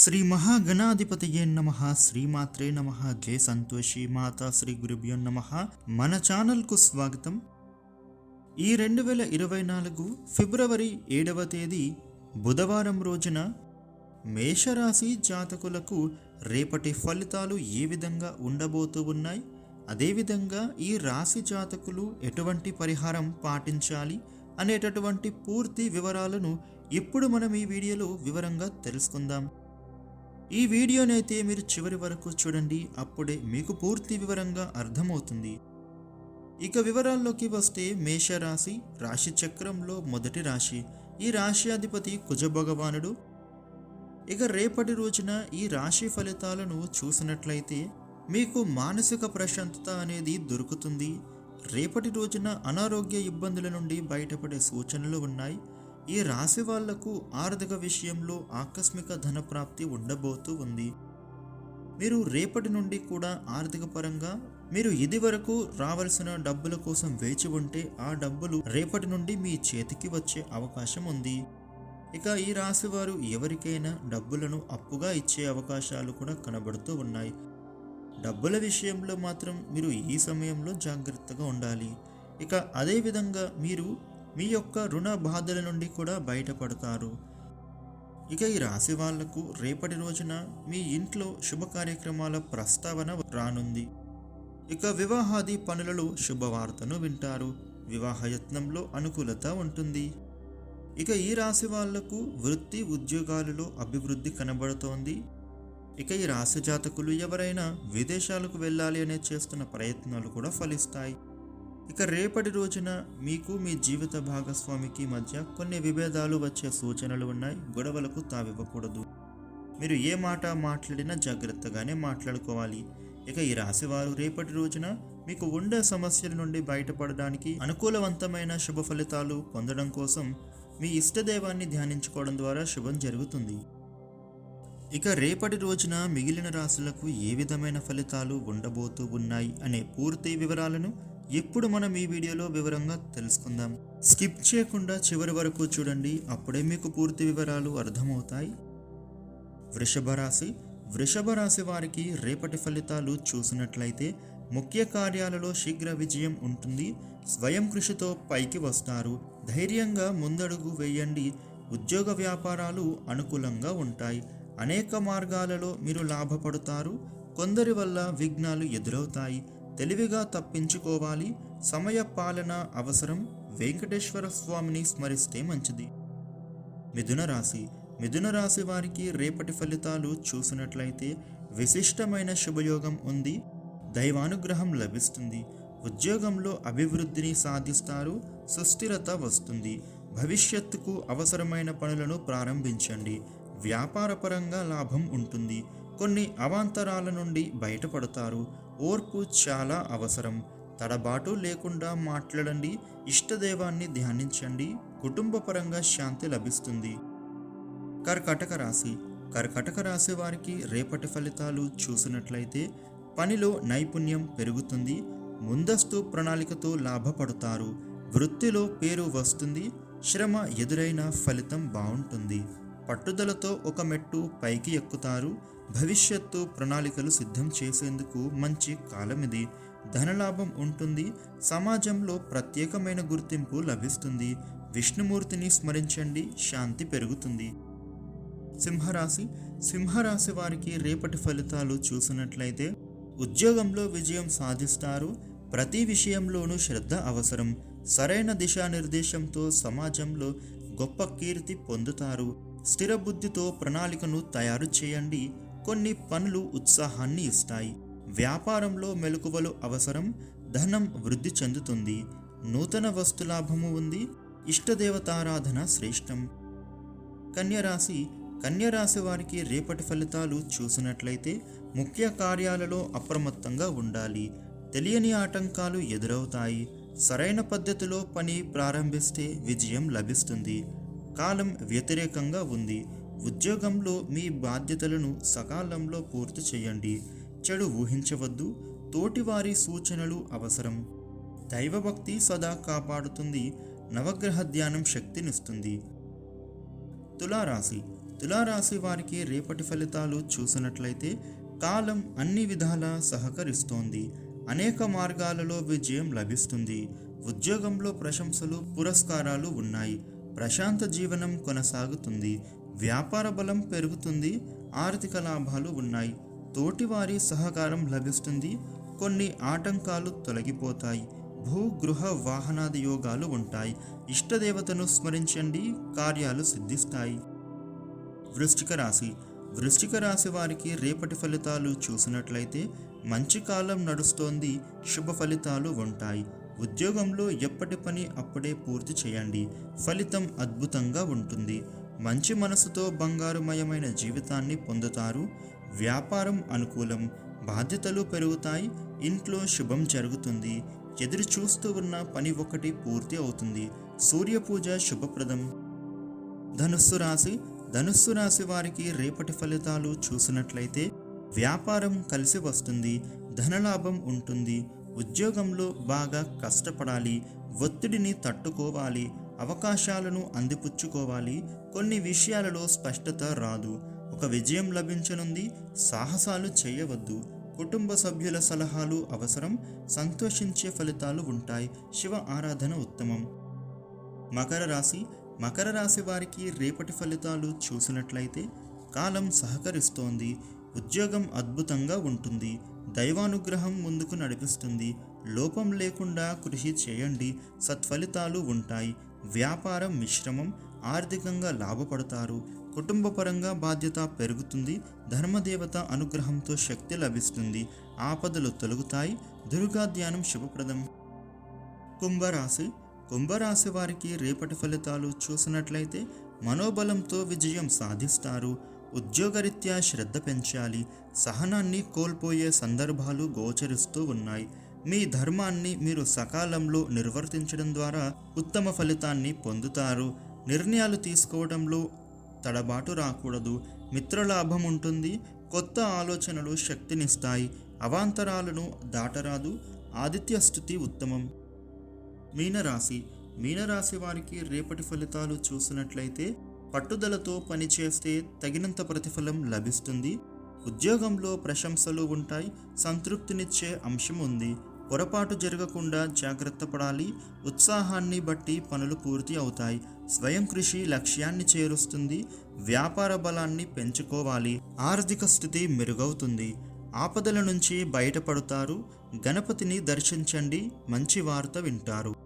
శ్రీ మహాగణాధిపతియే నమ శ్రీమాత్రే నమ జయ సంతోషి మాతా శ్రీ గురుభ్యో నమ. మన ఛానల్కు స్వాగతం. ఈ రెండు వేల ఇరవై నాలుగు ఫిబ్రవరి ఏడవ తేదీ బుధవారం రోజున మేషరాశి జాతకులకు రేపటి ఫలితాలు ఏ విధంగా ఉండబోతూ ఉన్నాయి? అదేవిధంగా ఈ రాశి జాతకులు ఎటువంటి పరిహారం పాటించాలి అనేటటువంటి పూర్తి వివరాలను ఇప్పుడు మనం ఈ వీడియోలో వివరంగా తెలుసుకుందాం. ఈ వీడియోనైతే మీరు చివరి వరకు చూడండి అప్పుడే మీకు పూర్తి వివరంగా అర్థమవుతుంది. ఇక వివరాల్లోకి వస్తే మేషరాశి రాశి చక్రంలో మొదటి రాశి. ఈ రాశి అధిపతి కుజ భగవానుడు. ఇక రేపటి రోజున ఈ రాశి ఫలితాలను చూసినట్లయితే మీకు మానసిక ప్రశాంతత అనేది దొరుకుతుంది. రేపటి రోజున అనారోగ్య ఇబ్బందుల నుండి బయటపడే సూచనలు ఉన్నాయి. ఈ రాశి వాళ్ళకు ఆర్థిక విషయంలో ఆకస్మిక ధనప్రాప్తి ఉండబోతూ ఉంది? మీరు రేపటి నుండి కూడా ఆర్థిక పరంగా మీరు ఇది వరకు రావాల్సిన డబ్బుల కోసం వేచి ఉంటే ఆ డబ్బులు రేపటి నుండి మీ చేతికి వచ్చే అవకాశం ఉంది. ఇక ఈ రాశి వారు ఎవరికైనా డబ్బులను అప్పుగా ఇచ్చే అవకాశాలు కూడా కనబడుతూ ఉన్నాయి. డబ్బుల విషయంలో మాత్రం మీరు ఈ సమయంలో జాగ్రత్తగా ఉండాలి. ఇక అదేవిధంగా మీరు మీ యొక్క రుణ బాధల నుండి కూడా బయటపడతారు. ఇక ఈ రాశి వాళ్ళకు రేపటి రోజున మీ ఇంట్లో శుభ కార్యక్రమాల ప్రస్తావన రానుంది. ఇక వివాహాది పనులలో శుభవార్తను వింటారు. వివాహయత్నంలో అనుకూలత ఉంటుంది. ఇక ఈ రాశి వాళ్ళకు వృత్తి ఉద్యోగాలలో అభివృద్ధి కనబడుతోంది. ఇక ఈ రాశి జాతకులు ఎవరైనా విదేశాలకు వెళ్ళాలి అనే చేస్తున్న ప్రయత్నాలు కూడా ఫలిస్తాయి. ఇక రేపటి రోజున మీకు మీ జీవిత భాగస్వామికి మధ్య కొన్ని విభేదాలు వచ్చే సూచనలు ఉన్నాయి. గొడవలకు తావివ్వకూడదు. మీరు ఏ మాట మాట్లాడినా జాగ్రత్తగానే మాట్లాడుకోవాలి. ఇక ఈ రాశివారు రేపటి రోజున మీకు ఉండే సమస్యల నుండి బయటపడడానికి అనుకూలవంతమైన శుభ ఫలితాలు పొందడం కోసం మీ ఇష్టదైవాన్ని ధ్యానించుకోవడం ద్వారా శుభం జరుగుతుంది. ఇక రేపటి రోజున మిగిలిన రాశులకు ఏ విధమైన ఫలితాలు ఉండబోతూ ఉన్నాయి అనే పూర్తి వివరాలను ఇప్పుడు మనం ఈ వీడియోలో వివరంగా తెలుసుకుందాం. స్కిప్ చేయకుండా చివరి వరకు చూడండి అప్పుడే మీకు పూర్తి వివరాలు అర్థమవుతాయి. వృషభ రాశి. వృషభ రాశి వారికి రేపటి ఫలితాలు చూసినట్లయితే ముఖ్య కార్యాలలో శీఘ్ర విజయం ఉంటుంది. స్వయం కృషితో పైకి వస్తారు. ధైర్యంగా ముందడుగు వేయండి. ఉద్యోగ వ్యాపారాలు అనుకూలంగా ఉంటాయి. అనేక మార్గాలలో మీరు లాభపడతారు. కొందరి వల్ల విఘ్నాలు ఎదురవుతాయి. తెలివిగా తప్పించుకోవాలి. సమయ పాలన అవసరం. వెంకటేశ్వర స్వామిని స్మరిస్తే మంచిది. మిథున రాశి. మిథున రాశి వారికి రేపటి ఫలితాలు చూసినట్లయితే విశిష్టమైన శుభయోగం ఉంది. దైవానుగ్రహం లభిస్తుంది. ఉద్యోగంలో అభివృద్ధిని సాధిస్తారు. సుస్థిరత వస్తుంది. భవిష్యత్తుకు అవసరమైన పనులను ప్రారంభించండి. వ్యాపారపరంగా లాభం ఉంటుంది. కొన్ని అవాంతరాల నుండి బయటపడతారు. ఓర్పు చాలా అవసరం. తడబాటు లేకుండా మాట్లాడండి. ఇష్టదైవాన్ని ధ్యానించండి. కుటుంబపరంగా శాంతి లభిస్తుంది. కర్కటక రాశి. కర్కటక రాశి వారికి రేపటి ఫలితాలు చూసినట్లయితే పనిలో నైపుణ్యం పెరుగుతుంది. ముందస్తు ప్రణాళికతో లాభపడతారు. వృత్తిలో పేరు వస్తుంది. శ్రమ ఎదురైన ఫలితం బాగుంటుంది. పట్టుదలతో ఒక మెట్టు పైకి ఎక్కుతారు. భవిష్యత్తు ప్రణాళికలు సిద్ధం చేసేందుకు మంచి కాలం ఇది. ధనలాభం ఉంటుంది. సమాజంలో ప్రత్యేకమైన గుర్తింపు లభిస్తుంది. విష్ణుమూర్తిని స్మరించండి. శాంతి పెరుగుతుంది. సింహరాశి. సింహరాశి వారికి రేపటి ఫలితాలు చూసినట్లయితే ఉద్యోగంలో విజయం సాధిస్తారు. ప్రతి విషయంలోనూ శ్రద్ధ అవసరం. సరైన దిశానిర్దేశంతో సమాజంలో గొప్ప కీర్తి పొందుతారు. స్థిర బుద్ధితో ప్రణాళికను తయారు చేయండి. కొన్ని పనులు ఉత్సాహాన్ని ఇస్తాయి. వ్యాపారంలో మెలకువలు అవసరం ధనం వృద్ధి చెందుతుంది. నూతన వస్తులాభము ఉంది. ఇష్టదేవతారాధన శ్రేష్టం. కన్యరాశి కన్యరాశి వారికి రేపటి ఫలితాలు చూసినట్లయితే ముఖ్య కార్యాలలో అప్రమత్తంగా ఉండాలి. తెలియని ఆటంకాలు ఎదురవుతాయి. సరైన పద్ధతిలో పని ప్రారంభిస్తే విజయం లభిస్తుంది. కాలం వ్యతిరేకంగా ఉంది. ఉద్యోగంలో మీ బాధ్యతలను సకాలంలో పూర్తి చేయండి. చెడు ఊహించవద్దు. తోటివారి సూచనలు అవసరం. దైవభక్తి సదా కాపాడుతుంది. నవగ్రహ ధ్యానం శక్తినిస్తుంది. తులారాశి. తులారాశి వారికి రేపటి ఫలితాలు చూసినట్లయితే కాలం అన్ని విధాలా సహకరిస్తోంది. అనేక మార్గాలలో విజయం లభిస్తుంది. ఉద్యోగంలో ప్రశంసలు పురస్కారాలు ఉన్నాయి. ప్రశాంత జీవనం కొనసాగుతుంది. వ్యాపార బలం పెరుగుతుంది. ఆర్థిక లాభాలు ఉన్నాయి. తోటివారి సహకారం లభిస్తుంది. కొన్ని ఆటంకాలు తొలగిపోతాయి. భూ గృహ వాహనాది యోగాలు ఉంటాయి. ఇష్టదేవతను స్మరించండి. కార్యాలు సిద్ధిస్తాయి. వృష్టిక రాశి. వృష్టిక రాశి వారికి రేపటి ఫలితాలు చూసినట్లయితే మంచి కాలం నడుస్తోంది. శుభ ఫలితాలు ఉంటాయి. ఉద్యోగంలో ఎప్పటి పని అప్పుడే పూర్తి చేయండి. ఫలితం అద్భుతంగా ఉంటుంది. మంచి మనసుతో బంగారుమయమైన జీవితాన్ని పొందుతారు. వ్యాపారం అనుకూలం బాధ్యతలు పెరుగుతాయి ఇంట్లో శుభం జరుగుతుంది. ఎదురు చూస్తూ ఉన్న పని ఒకటి పూర్తి అవుతుంది. సూర్యపూజ శుభప్రదం. ధనుస్సు రాశి. ధనుస్సు రాశి వారికి రేపటి ఫలితాలు చూసినట్లయితే వ్యాపారం కలిసి వస్తుంది. ధనలాభం ఉంటుంది. ఉద్యోగంలో బాగా కష్టపడాలి ఒత్తిడిని తట్టుకోవాలి అవకాశాలను అందిపుచ్చుకోవాలి కొన్ని విషయాలలో స్పష్టత రాదు. ఒక విజయం లభించనుంది సాహసాలు చేయవద్దు. కుటుంబ సభ్యుల సలహాలు అవసరం సంతోషించే ఫలితాలు ఉంటాయి. శివ ఆరాధన ఉత్తమం. మకర రాశి. మకర రాశి వారికి రేపటి ఫలితాలు చూసినట్లయితే కాలం సహకరిస్తోంది. ఉద్యోగం అద్భుతంగా ఉంటుంది. దైవానుగ్రహం ముందుకు నడిపిస్తుంది. లోపం లేకుండా కృషి చేయండి. సత్ఫలితాలు ఉంటాయి. వ్యాపారం మిశ్రమం ఆర్థికంగా లాభపడతారు. కుటుంబపరంగా బాధ్యత పెరుగుతుంది. ధర్మదేవత అనుగ్రహంతో శక్తి లభిస్తుంది. ఆపదలు తొలగుతాయి. దుర్గా ధ్యానం శుభప్రదం. కుంభరాశి. కుంభరాశి వారికి రేపటి ఫలితాలు చూసినట్లయితే మనోబలంతో విజయం సాధిస్తారు. ఉద్యోగరీత్యా శ్రద్ధ పెంచాలి. సహనాన్ని కోల్పోయే సందర్భాలు గోచరిస్తూ ఉన్నాయి. మీ ధర్మాన్ని మీరు సకాలంలో నిర్వర్తించడం ద్వారా ఉత్తమ ఫలితాన్ని పొందుతారు. నిర్ణయాలు తీసుకోవడంలో తడబాటు రాకూడదు. మిత్రలాభం ఉంటుంది. కొత్త ఆలోచనలు శక్తినిస్తాయి. అవాంతరాలను దాటరాదు. ఆదిత్య స్థుతి ఉత్తమం. మీనరాశి. మీనరాశి వారికి రేపటి ఫలితాలు చూసినట్లయితే పట్టుదలతో పనిచేస్తే తగినంత ప్రతిఫలం లభిస్తుంది. ఉద్యోగంలో ప్రశంసలు ఉంటాయి. సంతృప్తినిచ్చే అంశం ఉంది. పొరపాటు జరగకుండా జాగ్రత్త పడాలి. ఉత్సాహాన్ని బట్టి పనులు పూర్తి అవుతాయి. స్వయం కృషి లక్ష్యాన్ని చేరుస్తుంది. వ్యాపార బలాన్ని పెంచుకోవాలి. ఆర్థిక స్థితి మెరుగవుతుంది. ఆపదల నుంచి బయటపడతారు. గణపతిని దర్శించండి. మంచి వార్త వింటారు.